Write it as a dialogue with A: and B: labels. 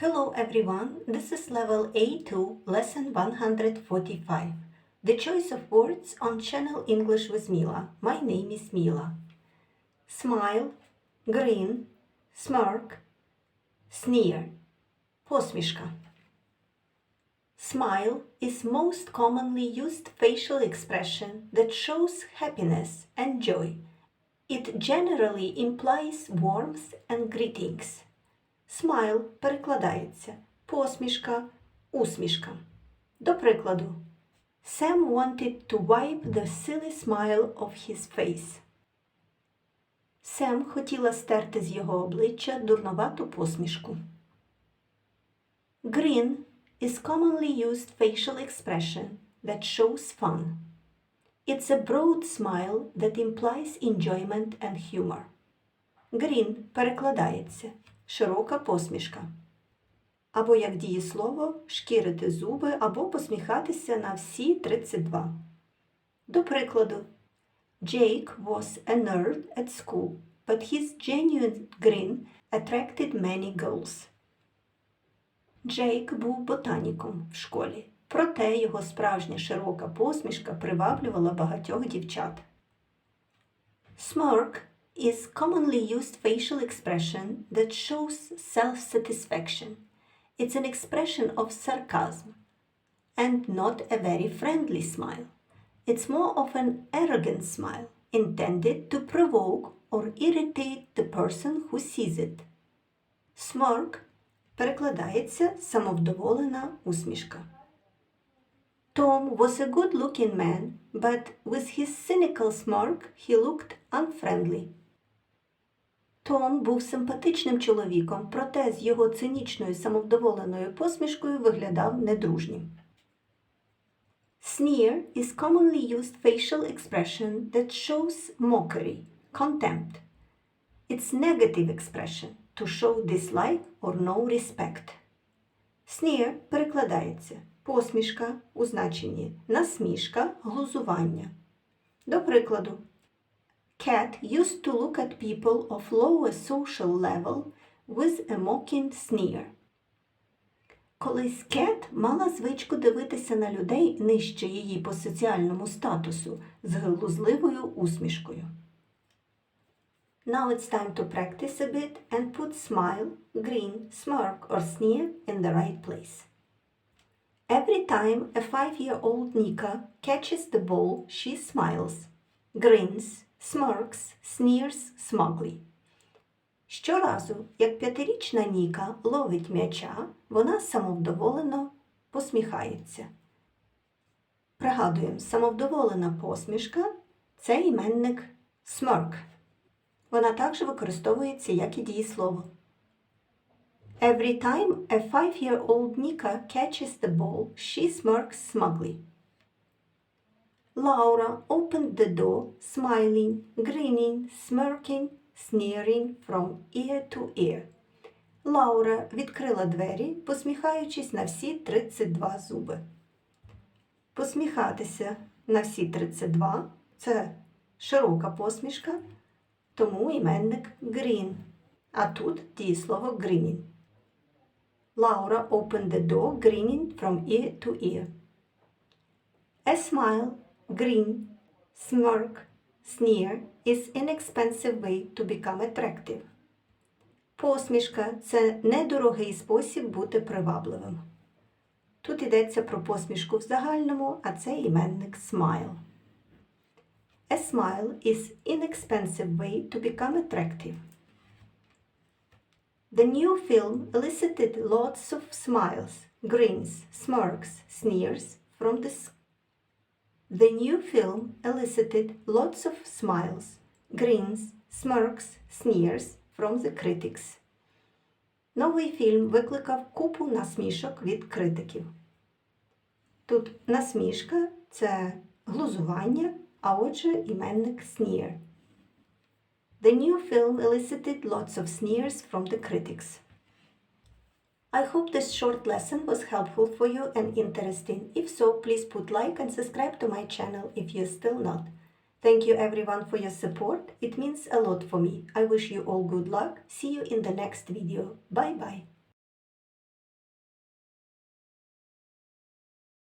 A: Hello everyone, this is level A2, lesson 145. The choice of words on channel English with Mila. My name is Mila. Smile, grin, smirk, sneer. Посмішка. Smile is most commonly used facial expression that shows happiness and joy. It generally implies warmth and greetings. Smile перекладається посмішка, усмішка. До прикладу, Sam wanted to wipe the silly smile of his face. Сем хотіла стерти з його обличчя дурновату посмішку. Grin is commonly used facial expression that shows fun. It's a broad smile that implies enjoyment and humor. Grin перекладається широка посмішка. Або як дієслово шкірити зуби або посміхатися на всі 32. До прикладу, Jake was a nerd at school, but his genuine grin attracted many girls. Джейк був ботаніком в школі, проте його справжня широка посмішка приваблювала багатьох дівчат. Smirk is commonly used facial expression that shows self-satisfaction. It's an expression of sarcasm and not a very friendly smile. It's more of an arrogant smile intended to provoke or irritate the person who sees it. Smirk перекладається самовдоволена усмішка. Tom was a good-looking man, but with his cynical smirk he looked unfriendly. Том був симпатичним чоловіком, проте з його цинічною самовдоволеною посмішкою виглядав недружнім. Sneer is commonly used facial expression that shows mockery, contempt. It's negative expression to show dislike or no respect. Sneer перекладається посмішка у значенні насмішка, глузування. До прикладу, Cat used to look at people of lower social level with a mocking sneer. Колись Кет мала звичку дивитися на людей нижче її по соціальному статусу з глузливою усмішкою. Now it's time to practice a bit and put smile, grin, smirk or sneer in the right place. Every time a five-year-old Nika catches the ball, she smiles, grins, smirks, sneers smugly. Щоразу, як п'ятирічна Ніка ловить м'яча, вона самовдоволено посміхається. Пригадуємо, самовдоволена посмішка це іменник smirk. Вона також використовується як і дієслово. Every time a five-year-old Nika catches the ball, she smirks smugly. Laura opened the door, smiling, grinning, smirking, sneering from ear to ear. Лаура відкрила двері, посміхаючись на всі 32 зуби. Посміхатися на всі 32 це широка посмішка, тому іменник green. А тут дієслово grinning. Laura opened the door, grinning from ear to ear. A smile, grin, smirk, sneer is inexpensive way to become attractive. Посмішка це недорогий спосіб бути привабливим. Тут йдеться про посмішку в загальному, а це іменник smile. A smile is inexpensive way to become attractive. The new film elicited lots of smiles, grins, smirks, sneers from the The new film elicited lots of smiles, grins, smirks, sneers from the critics. Новий фільм викликав купу насмішок від критиків. Тут насмішка це глузування, а отже іменник sneer. The new film elicited lots of sneers from the critics. I hope this short lesson was helpful for you and interesting. If so, please put like and subscribe to my channel if you're still not. Thank you everyone for your support. It means a lot for me. I wish you all good luck. See you in the next video. Bye bye.